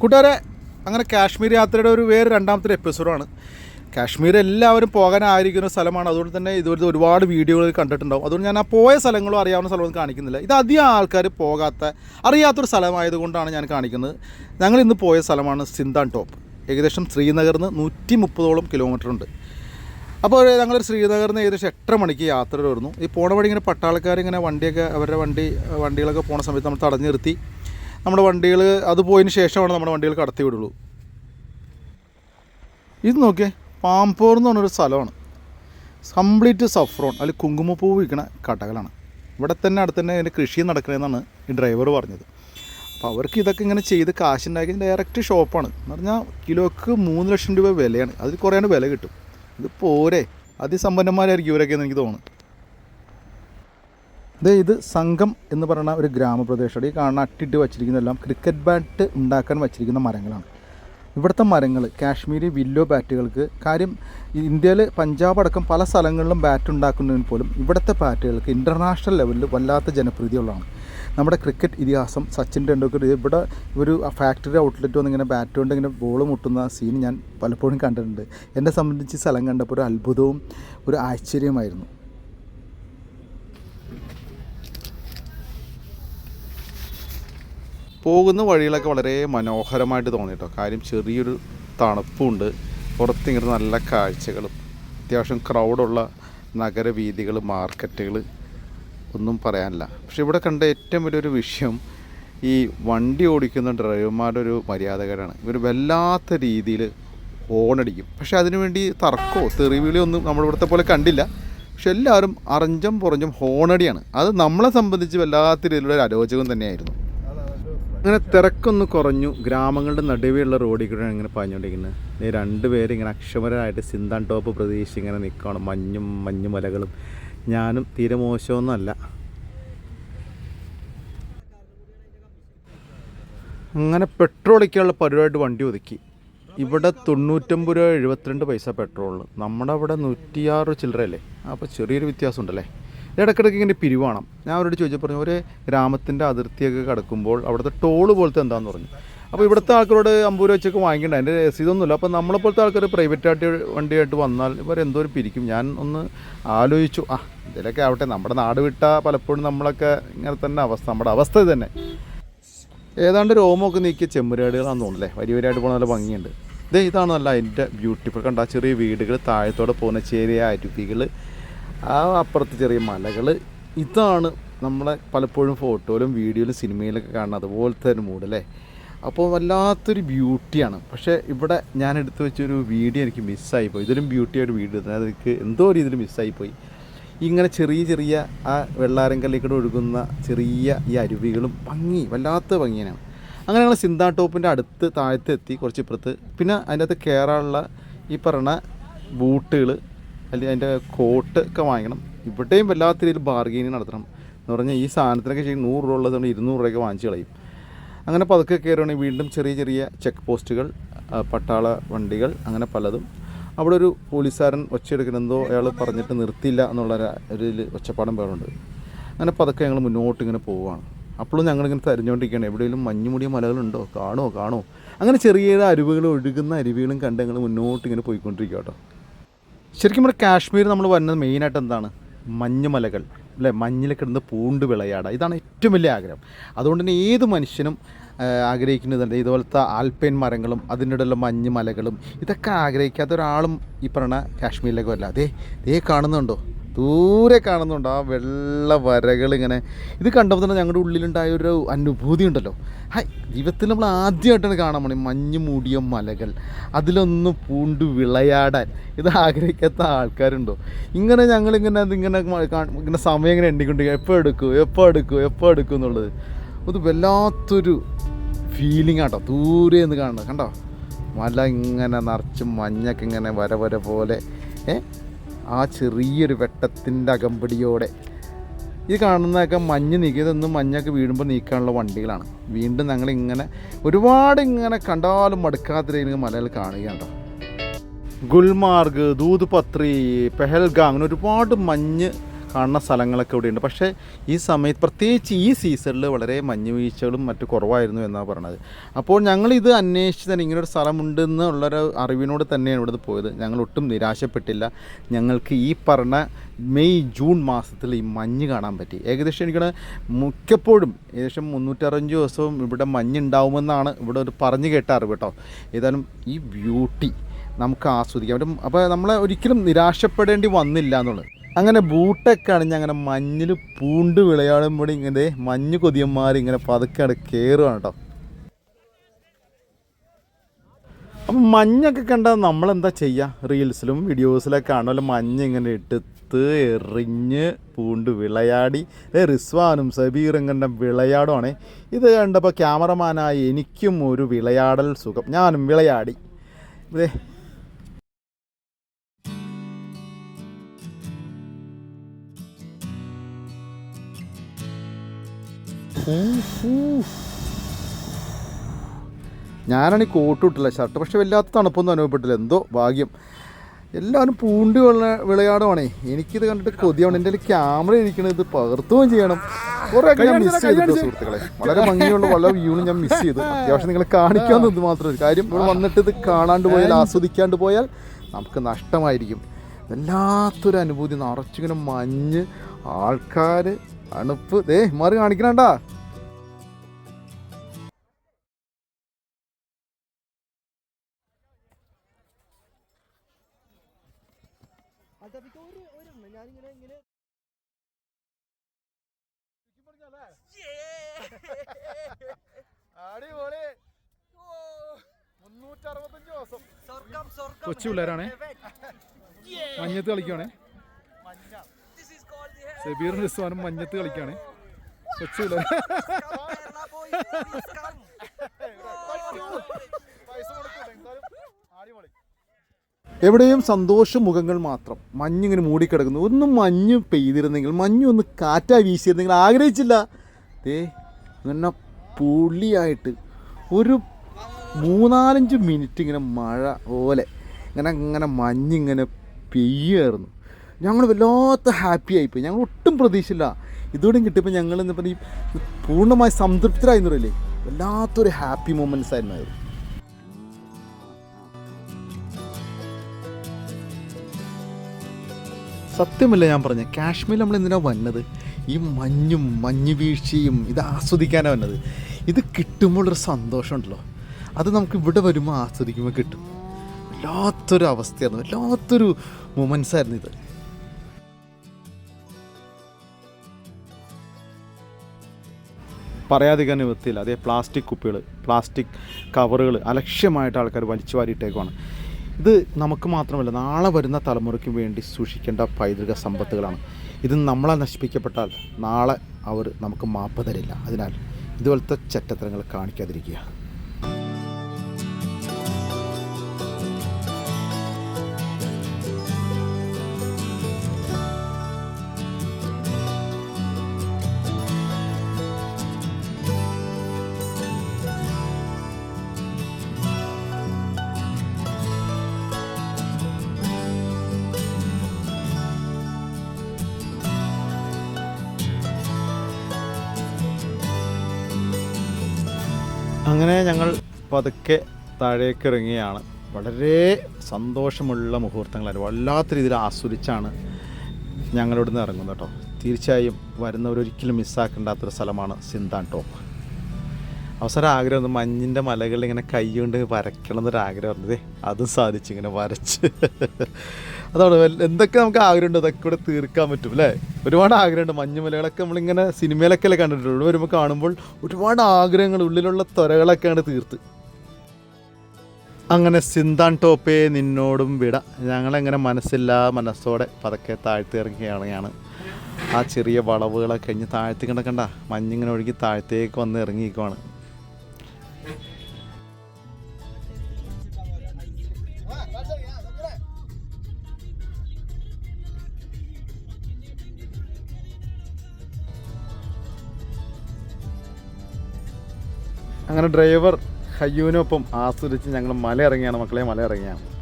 കൂട്ടുകാരെ അങ്ങനെ കാശ്മീർ യാത്രയുടെ ഒരു വേറെ രണ്ടാമത്തെ എപ്പിസോഡാണ്. കാശ്മീർ എല്ലാവരും പോകാൻ ആയിരിക്കുന്ന സ്ഥലമാണ്. അതുകൊണ്ട് തന്നെ ഇതുവരെ ഒരുപാട് വീഡിയോകൾ കണ്ടിട്ടുണ്ടാവും. അതുകൊണ്ട് ഞാൻ ആ പോയ സ്ഥലങ്ങളും അറിയാവുന്ന സ്ഥലമൊന്നും കാണിക്കുന്നില്ല. ഇത് അധികം ആൾക്കാർ പോകാത്ത അറിയാത്തൊരു സ്ഥലമായതുകൊണ്ടാണ് ഞാൻ കാണിക്കുന്നത്. ഞങ്ങൾ ഇന്ന് പോയ സ്ഥലമാണ് സിന്താൻ ടോപ്പ്. ഏകദേശം ശ്രീനഗറിൽ നിന്ന് നൂറ്റി മുപ്പതോളം കിലോമീറ്റർ ഉണ്ട്. അപ്പോൾ ഞങ്ങൾ ശ്രീനഗറിൽ നിന്ന് ഏകദേശം എട്ടര മണിക്ക് യാത്ര വരുന്നു. ഈ പോണ വഴി ഇങ്ങനെ പട്ടാളക്കാർ ഇങ്ങനെ വണ്ടിയൊക്കെ അവരുടെ വണ്ടി വണ്ടികളൊക്കെ പോണ സമയത്ത് നമ്മൾ തടഞ്ഞു നിർത്തി. നമ്മുടെ വണ്ടികൾ അത് പോയതിന് ശേഷമാണ് നമ്മുടെ വണ്ടികൾ കടത്തി വിടുള്ളൂ. ഇത് നോക്കിയേ പാമ്പോർ എന്ന് പറഞ്ഞൊരു സ്ഥലമാണ്. കംപ്ലീറ്റ് സഫ്രോൺ അതിൽ കുങ്കുമപ്പൂ വിൽക്കണ കടകളാണ്. ഇവിടെ തന്നെ അടുത്ത് തന്നെ അതിന്റെ കൃഷി നടക്കണമെന്നാണ് ഈ ഡ്രൈവർ പറഞ്ഞത്. അപ്പോൾ അവർക്ക് ഇതൊക്കെ ഇങ്ങനെ ചെയ്ത് കാശുണ്ടാക്കി ഡയറക്റ്റ് ഷോപ്പാണ് എന്ന് പറഞ്ഞാൽ കിലോക്ക് മൂന്ന് ലക്ഷം രൂപ വിലയാണ്. അതിൽ കുറേയാണ് വില കിട്ടും. ഇത് പോരെ. അതിസമ്പന്നന്മാരായിരിക്കും ഇവരൊക്കെ എന്ന് എനിക്ക് തോന്നുന്നു. ദേ ഇത് സംഘം എന്ന് പറയുന്ന ഒരു ഗ്രാമപ്രദേശമാണ്. ഈ കാണുന്ന അട്ടിട്ട് വച്ചിരിക്കുന്നതെല്ലാം ക്രിക്കറ്റ് ബാറ്റ് ഉണ്ടാക്കാൻ വച്ചിരിക്കുന്ന മരങ്ങളാണ്. ഇവിടുത്തെ മരങ്ങൾ കാശ്മീരി വില്ലോ ബാറ്റുകൾക്ക് കാര്യം ഇന്ത്യയിൽ പഞ്ചാബ് അടക്കം പല സ്ഥലങ്ങളിലും ബാറ്റ് ഉണ്ടാക്കുന്നതിന് പോലും ഇവിടുത്തെ ബാറ്റുകൾക്ക് ഇന്റർനാഷണൽ ലെവലിൽ വല്ലാത്ത ജനപ്രീതിയുള്ളതാണ്. നമ്മുടെ ക്രിക്കറ്റ് ഇതിഹാസം സച്ചിൻ ടെണ്ടുൽക്കർ ഇവിടെ ഒരു ഫാക്ടറി ഔട്ട്ലെറ്റ് വന്ന് ഇങ്ങനെ ബാറ്റ് കൊണ്ട് ഇങ്ങനെ ബോൾ മുട്ടുന്ന സീൻ ഞാൻ പലപ്പോഴും കണ്ടിട്ടുണ്ട്. എന്നെ സംബന്ധിച്ച് സ്ഥലം കണ്ടപ്പോൾ ഒരു അത്ഭുതവും ഒരു ആശ്ചര്യമായിരുന്നു പോകുന്ന വഴികളൊക്കെ വളരെ മനോഹരമായിട്ട് തോന്നി കേട്ടോ കാര്യം ചെറിയൊരു തണുപ്പുണ്ട്. പുറത്തിങ്ങനെ നല്ല കാഴ്ചകളും അത്യാവശ്യം ക്രൗഡുള്ള നഗരവീഥികൾ മാർക്കറ്റുകൾ ഒന്നും പറയാനില്ല. പക്ഷെ ഇവിടെ കണ്ട ഏറ്റവും വലിയൊരു വിഷയം ഈ വണ്ടി ഓടിക്കുന്ന ഡ്രൈവർമാരുടെ ഒരു മര്യാദകരാണ്. ഇവർ വല്ലാത്ത രീതിയിൽ ഹോണടിക്കും പക്ഷെ അതിനുവേണ്ടി തർക്കമോ തെറിവിളിയോ ഒന്നും നമ്മളിവിടുത്തെ പോലെ കണ്ടില്ല. പക്ഷെ എല്ലാവരും അറഞ്ചം പുറഞ്ഞും ഹോണടിയാണ് അത് നമ്മളെ സംബന്ധിച്ച് വല്ലാത്ത രീതിയിലുള്ള ഒരു അരോചകം തന്നെയായിരുന്നു. അങ്ങനെ തിരക്കൊന്ന് കുറഞ്ഞു ഗ്രാമങ്ങളുടെ നടുവെയുള്ള റോഡിൽ കൂടെ ഇങ്ങനെ പാഞ്ഞുകൊണ്ടിരിക്കുന്നത് രണ്ടുപേരും ഇങ്ങനെ അക്ഷമരായിട്ട് സിന്താൻ ടോപ്പ് പ്രതീക്ഷിച്ച് ഇങ്ങനെ നിൽക്കുകയാണ്. മഞ്ഞും മഞ്ഞുമലകളും ഞാനും തീരെ മോശമൊന്നുമല്ല. അങ്ങനെ പെട്രോൾ പരിപാടി വണ്ടി ഒതുക്കി. ഇവിടെ തൊണ്ണൂറ്റൊമ്പത് രൂപ എഴുപത്തിരണ്ട് പൈസ പെട്രോളിന്. നമ്മുടെ അവിടെ നൂറ്റിയാറ് ചില്ലറയല്ലേ? അപ്പോൾ ചെറിയൊരു വ്യത്യാസം ഉണ്ടല്ലേ ഇടയ്ക്കിടയ്ക്ക് ഇങ്ങനെ പിരിവാണം. ഞാൻ അവരോട് ചോദിച്ചു പറഞ്ഞു ഒരു ഗ്രാമത്തിന്റെ അതിർത്തിയൊക്കെ കടക്കുമ്പോൾ അവിടുത്തെ ടോൾ പോലത്തെ എന്താണെന്ന് പറഞ്ഞു. അപ്പോൾ ഇവിടുത്തെ ആൾക്കാരോട് അമ്പത് രൂപ വെച്ചൊക്കെ വാങ്ങിക്കേണ്ട അതിന്റെ രസീതൊന്നുമില്ല അപ്പോൾ നമ്മളെപ്പോലത്തെ ആൾക്കാർ പ്രൈവറ്റ് ആയിട്ട് വണ്ടിയായിട്ട് വന്നാൽ ഇവർ എന്തോരം പിരിക്കും? ഞാൻ ഒന്ന് ആലോചിച്ചു. ആ ഇതിലൊക്കെ ആവട്ടെ. നമ്മുടെ നാട് വിട്ട പലപ്പോഴും നമ്മളൊക്കെ ഇങ്ങനെ തന്നെ അവസ്ഥ. നമ്മുടെ അവസ്ഥ തന്നെ. ഏതാണ്ട് രോമമൊക്കെ നീക്കിയ ചെമ്മരിയാടുകളാണെന്ന് തോന്നുന്നല്ലേ വരി വരിയായിട്ട് പോകുന്ന നല്ല ഭംഗിയുണ്ട്. ഇതേ ഇതാണ് നല്ല അതിന്റെ ബ്യൂട്ടിഫുൾ കണ്ട? ചെറിയ വീടുകൾ താഴത്തോടെ പോകുന്ന ചെറിയ അരുവികൾ ആ അപ്പുറത്ത് ചെറിയ മലകൾ ഇതാണ് നമ്മളെ പലപ്പോഴും ഫോട്ടോയിലും വീഡിയോയിലും സിനിമയിലൊക്കെ കാണുന്ന അതുപോലത്തെ ഒരു മൂഡ് അല്ലേ? അപ്പോൾ വല്ലാത്തൊരു ബ്യൂട്ടിയാണ് പക്ഷേ ഇവിടെ ഞാൻ എടുത്തു വെച്ചൊരു വീഡിയോ എനിക്ക് മിസ്സായിപ്പോയി ഇതിലും ബ്യൂട്ടിയായിട്ട് വീഡിയോ തന്നെ അതെനിക്ക് എന്തോ രീതിയിൽ മിസ്സായിപ്പോയി ഇങ്ങനെ ചെറിയ ചെറിയ ആ വെള്ളാരങ്കല്ലിൽ കൂടെ ഒഴുകുന്ന ചെറിയ ഈ അരുവികളും ഭംഗി വല്ലാത്ത ഭംഗിയാണ് അങ്ങനെ ഞങ്ങൾ സിന്താ ടോപ്പിന്റെ അടുത്ത് താഴത്ത് എത്തി കുറച്ച് ഇപ്പുറത്ത് പിന്നെ അകത്ത് കയറാനുള്ള ഈ പറഞ്ഞ ബൂട്ടുകൾ അല്ലെങ്കിൽ അതിന്റെ കോട്ട് ഒക്കെ വാങ്ങിക്കണം. ഇവിടെയും വല്ലാത്ത രീതിയിൽ ബാർഗെയിനിങ് നടത്തണം. എന്ന് പറഞ്ഞാൽ ഈ സാധനത്തിനൊക്കെ ശരി നൂറ് രൂപ ഉള്ളത് നമ്മൾ ഇരുന്നൂറ് രൂപയൊക്കെ വാങ്ങിച്ച് കളയും. അങ്ങനെ പതുക്കെ കയറുകയാണെങ്കിൽ വീണ്ടും ചെറിയ ചെറിയ ചെക്ക് പോസ്റ്റുകൾ പട്ടാള വണ്ടികൾ അങ്ങനെ പലതും. അവിടെ ഒരു പോലീസുകാരൻ ഒച്ചയെടുക്കുന്ന എന്തോ അയാൾ പറഞ്ഞിട്ട് നിർത്തിയില്ല എന്നുള്ള ഒരു ഒച്ചപ്പാടം പേരുണ്ട് അങ്ങനെ പതുക്കെ ഞങ്ങൾ മുന്നോട്ട് ഇങ്ങനെ പോവുകയാണ് അപ്പോഴും ഞങ്ങളിങ്ങനെ തെരഞ്ഞുകൊണ്ടിരിക്കുകയാണ് എവിടെയെങ്കിലും മഞ്ഞുമുടിയ മലകളുണ്ടോ? കാണോ കാണോ അങ്ങനെ ചെറിയ അരുവികൾ ഒഴുകുന്ന അരുവികളും കണ്ട് ഞങ്ങൾ മുന്നോട്ട് ഇങ്ങനെ പോയിക്കൊണ്ടിരിക്കുക കേട്ടോ. ശരിക്കും നമ്മുടെ കാശ്മീർ നമ്മൾ വരുന്നത് മെയിനായിട്ട് എന്താണ്? മഞ്ഞുമലകൾ. അല്ലേ? മഞ്ഞിൽ കിടന്ന് പൂണ്ട് വിളയാടുക ഇതാണ് ഏറ്റവും വലിയ ആഗ്രഹം. അതുകൊണ്ട് തന്നെ ഏത് മനുഷ്യനും ആ, ആഗ്രഹിക്കുന്നതുണ്ട് ഇതുപോലത്തെ ആൽപ്പൈൻ മരങ്ങളും അതിന്റെ ഇടയിലുള്ള മഞ്ഞ് മലകളും ഇതൊക്കെ ആഗ്രഹിക്കാത്ത ഒരാളും ഈ പറഞ്ഞ കാശ്മീരിലേക്ക് വരില്ല. അതേ ഇതേ കാണുന്നുണ്ടോ? ദൂരെ കാണുന്നുണ്ട്. ആ വെള്ള വരകൾ ഇങ്ങനെ ഇത് കണ്ടപ്പോൾ തന്നെ ഞങ്ങളുടെ ഉള്ളിലുണ്ടായ ഒരു അനുഭൂതി ഉണ്ടല്ലോ. ഹായ് ജീവിതത്തിൽ നമ്മൾ ആദ്യമായിട്ടാണ് കാണാൻ പോണേ. മഞ്ഞ് മൂടിയ മലകൾ. അതിലൊന്ന് പൂണ്ട് വിളയാടാൻ. ഇത് ആഗ്രഹിക്കാത്ത ആൾക്കാരുണ്ടോ? ഇങ്ങനെ ഞങ്ങളിങ്ങനെ അതിങ്ങനെ ഇങ്ങനെ സമയം ഇങ്ങനെ എണ്ണിക്കൊണ്ടിരിക്കുക എപ്പോൾ എടുക്കും? എപ്പോൾ എടുക്കും? എപ്പോൾ എടുക്കും എന്നുള്ളത്. അത് വല്ലാത്തൊരു ഫീലിംഗ് ആട്ടോ. ദൂരെ നിന്ന് കാണുന്നത്. കണ്ടോ? മല ഇങ്ങനെ നിറച്ച് മഞ്ഞൊക്കെ ഇങ്ങനെ വര വര പോലെ. ഏ? ആ ചെറിയൊരു വെട്ടത്തിന്റെ അകമ്പടിയോടെ. ഇത് കാണുന്നതൊക്കെ മഞ്ഞ് നീക്കിയതൊന്നും മഞ്ഞൊക്കെ വീഴുമ്പോൾ നീക്കാനുള്ള വണ്ടികളാണ്. വീണ്ടും ഞങ്ങളിങ്ങനെ ഒരുപാട് ഇങ്ങനെ കണ്ടാലും മടുക്കാത്ത രീതിയിൽ മലയിൽ കാണുകയാണ് കേട്ടോ. ഗുൽമാർഗ് ദൂത് പത്രി പെഹൽഗാം അങ്ങനെ ഒരുപാട് മഞ്ഞ് കാണുന്ന സ്ഥലങ്ങളൊക്കെ ഇവിടെയുണ്ട്. പക്ഷേ ഈ സമയത്ത് പ്രത്യേകിച്ച് ഈ സീസണിൽ വളരെ മഞ്ഞ് വീഴ്ചകളും മറ്റു കുറവായിരുന്നു എന്നാണ് പറഞ്ഞത് അപ്പോൾ ഞങ്ങൾ ഇത് അന്വേഷിച്ച് തന്നെ ഇങ്ങനൊരു സ്ഥലമുണ്ട് എന്നുള്ളൊരു അറിവിനോട് തന്നെയാണ് ഇവിടുന്ന് പോയത്. ഞങ്ങൾ ഒട്ടും നിരാശപ്പെട്ടില്ല. ഞങ്ങൾക്ക് ഈ പറഞ്ഞ മെയ് ജൂൺ മാസത്തിൽ ഈ മഞ്ഞ് കാണാൻ പറ്റി. ഏകദേശം എനിക്ക് മിക്കപ്പോഴും ഏകദേശം മുന്നൂറ്ററഞ്ച് ദിവസവും ഇവിടെ മഞ്ഞുണ്ടാവുമെന്നാണ് ഇവിടെ ഒരു പറഞ്ഞു കേട്ട അറിവ് കേട്ടോ. ഏതായാലും ഈ ബ്യൂട്ടി നമുക്ക് ആസ്വദിക്കാം. അപ്പോൾ നമ്മളെ ഒരിക്കലും നിരാശപ്പെടേണ്ടി വന്നില്ല എന്നുള്ളത്. അങ്ങനെ ബൂട്ടൊക്കെ അണിഞ്ഞ് അങ്ങനെ മഞ്ഞിൽ പൂണ്ട് വിളയാടുമ്പോൾ ഇങ്ങനെ മഞ്ഞ് കൊതിയന്മാർ ഇങ്ങനെ പതുക്കെ അവിടെ കയറുകയാണ് കേട്ടോ അപ്പം മഞ്ഞൊക്കെ കണ്ടാൽ നമ്മളെന്താ ചെയ്യുക റീൽസിലും വീഡിയോസിലൊക്കെ ആണല്ലോ മഞ്ഞ് ഇങ്ങനെ എടുത്ത് എറിഞ്ഞ് പൂണ്ട് വിളയാടി. റിസ്വാനും സബീറും കണ്ട വിളയാടുവാണേ. ഇത് കണ്ടപ്പോൾ ക്യാമറമാനായി എനിക്കും ഒരു വിളയാടൽ സുഖം. ഞാനും വിളയാടി. ഇതേ ഞാനാണ് ഈ കോട്ട് ഇട്ടില്ല ഷർട്ട് പക്ഷെ വല്ലാത്ത തണുപ്പൊന്നും അനുഭവപ്പെട്ടില്ല എന്തോ ഭാഗ്യം എല്ലാവരും പൂണ്ടി വിള വിളയാടുവാണേ എനിക്കിത് കണ്ടിട്ട് കൊതിയാണ് എന്റെ ക്യാമറ ഇരിക്കണത് ഇത് പകർത്തുകയും ചെയ്യണം കുറേ ഞാൻ മിസ് ചെയ്തിട്ട് സുഹൃത്തുക്കളെ വളരെ ഭംഗിയുള്ള വളരെ വ്യൂണ് ഞാൻ മിസ് ചെയ്തു അത്യാവശ്യം നിങ്ങൾ നിങ്ങളെ ഇത് മാത്രമേ കാര്യം ഇവിടെ വന്നിട്ട് ഇത് കാണാണ്ട് പോയാൽ ആസ്വദിക്കാണ്ട് പോയാൽ നമുക്ക് നഷ്ടമായിരിക്കും വല്ലാത്തൊരു അനുഭൂതി നിറച്ചിങ്ങനെ മഞ്ഞ് ആൾക്കാർ അണുപ്പ് ദേ മാറി കാണിക്കണണ്ടാ അടിപൊളി. മുന്നൂറ്ററുപത്തഞ്ച് ദിവസം. കൊച്ചു പിള്ളേരാണേ. മഞ്ഞത്ത് കളിക്കുവാണേ. സെബീറും റിസ്വാനും മഞ്ഞത്ത് കളിക്കാണ് കൊച്ചു പിള്ളേർ. എവിടെയും സന്തോഷ മുഖങ്ങൾ മാത്രം. മഞ്ഞിങ്ങനെ മൂടിക്കിടക്കുന്നു. ഒന്നും മഞ്ഞ് പെയ്തിരുന്നെങ്കിൽ മഞ്ഞ് ഒന്ന് കാറ്റായി വീശിയിരുന്നെങ്കിൽ ആഗ്രഹിച്ചില്ല. ദേ അങ്ങനെ പുള്ളിയായിട്ട് ഒരു മൂന്നാലഞ്ച് മിനിറ്റ് ഇങ്ങനെ മഴ പോലെ ഇങ്ങനെ ഇങ്ങനെ മഞ്ഞിങ്ങനെ പെയ്യായിരുന്നു. ഞങ്ങൾ വല്ലാത്ത ഹാപ്പി ആയിപ്പോയി. ഞങ്ങൾ ഒട്ടും പ്രതീക്ഷയില്ല ഇതോടെ കിട്ടിയപ്പോൾ ഞങ്ങൾ ഇന്നിപ്പോൾ ഈ പൂർണമായി സംതൃപ്തരായിരുന്നില്ലേ വല്ലാത്തൊരു ഹാപ്പി മൊമെന്റ്സ് ആയിരുന്നു സത്യമല്ല ഞാൻ പറഞ്ഞ? കാശ്മീരിൽ നമ്മൾ എന്തിനാ വന്നത്? ഈ മഞ്ഞും മഞ്ഞ് വീഴ്ചയും ഇത് ആസ്വദിക്കാനാണ് വന്നത്. ഇത് കിട്ടുമ്പോഴൊരു സന്തോഷമുണ്ടല്ലോ. അത് നമുക്ക് ഇവിടെ വരുമ്പോൾ ആസ്വദിക്കുമ്പോൾ കിട്ടും. വല്ലാത്തൊരു അവസ്ഥയായിരുന്നു. വല്ലാത്തൊരു മൊമെൻസ് ആയിരുന്നു ഇത്. പറയാതിരിക്കാൻ നിവൃത്തിയില്ല. അതേ പ്ലാസ്റ്റിക് കുപ്പികൾ പ്ലാസ്റ്റിക് കവറുകൾ അലക്ഷ്യമായിട്ട് ആൾക്കാർ വലിച്ചു വാരിയിട്ടേക്കുവാണ്. ഇത് നമുക്ക് മാത്രമല്ല നാളെ വരുന്ന തലമുറയ്ക്കും വേണ്ടി സൂക്ഷിക്കേണ്ട പൈതൃക സമ്പത്തുകളാണ്. ഇത് നമ്മളെ നശിപ്പിക്കപ്പെട്ടാൽ നാളെ അവർ നമുക്ക് മാപ്പ് തരില്ല. അതിനാൽ ഇതുപോലത്തെ ചറ്റത്തരങ്ങൾ കാണിക്കാതിരിക്കുക. അങ്ങനെ ഞങ്ങൾ പതുക്കെ താഴേക്ക് ഇറങ്ങിയാണ് വളരെ സന്തോഷമുള്ള മുഹൂർത്തങ്ങളായിരുന്നു വല്ലാത്ത രീതിയിൽ ആസ്വദിച്ചാണ് ഞങ്ങളിവിടുന്ന് ഇറങ്ങുന്നത് കേട്ടോ. തീർച്ചയായും വരുന്നവരൊരിക്കലും മിസ്സാക്കേണ്ടാത്തൊരു സ്ഥലമാണ് സിന്താൻ ടോപ്പ്. അവസരം ആഗ്രഹം ഒന്ന് മഞ്ഞിന്റെ മലകളിൽ ഇങ്ങനെ കൈ കൊണ്ട് വരയ്ക്കണം എന്നൊരു ആഗ്രഹം ഇരുന്നത് അതും സാധിച്ചു ഇങ്ങനെ വരച്ച്. അതാണ് എന്തൊക്കെ നമുക്ക് ആഗ്രഹമുണ്ട് അതൊക്കെ ഇവിടെ തീർക്കാൻ പറ്റും അല്ലേ? ഒരുപാട് ആഗ്രഹമുണ്ട്. മഞ്ഞുമലകളൊക്കെ നമ്മളിങ്ങനെ സിനിമയിലൊക്കെ അല്ലേ കണ്ടിട്ടുള്ളൂ. ഇവിടെ വരുമ്പോൾ കാണുമ്പോൾ ഒരുപാട് ആഗ്രഹങ്ങൾ ഉള്ളിലുള്ള ത്വരകളൊക്കെയാണ് തീർത്ത്. അങ്ങനെ സിന്താൻ ടോപ്പേ നിന്നോടും വിട. ഞങ്ങളെങ്ങനെ മനസ്സില്ല മനസ്സോടെ പതുക്കെ താഴ്ത്തി ഇറങ്ങിയാണ് ആ ചെറിയ വളവുകളൊക്കെ കഴിഞ്ഞ് താഴ്ത്തി കിടക്കണ്ട. മഞ്ഞിങ്ങനെ ഒഴുകി താഴത്തേക്ക് വന്ന് ഇറങ്ങിയിരിക്കുവാണ്. അങ്ങനെ ഡ്രൈവർ ഹയ്യൂനൊപ്പം ആസ്വദിച്ച് ഞങ്ങൾ മല ഇറങ്ങിയാണ് മക്കളെ മല ഇറങ്ങിയാണ്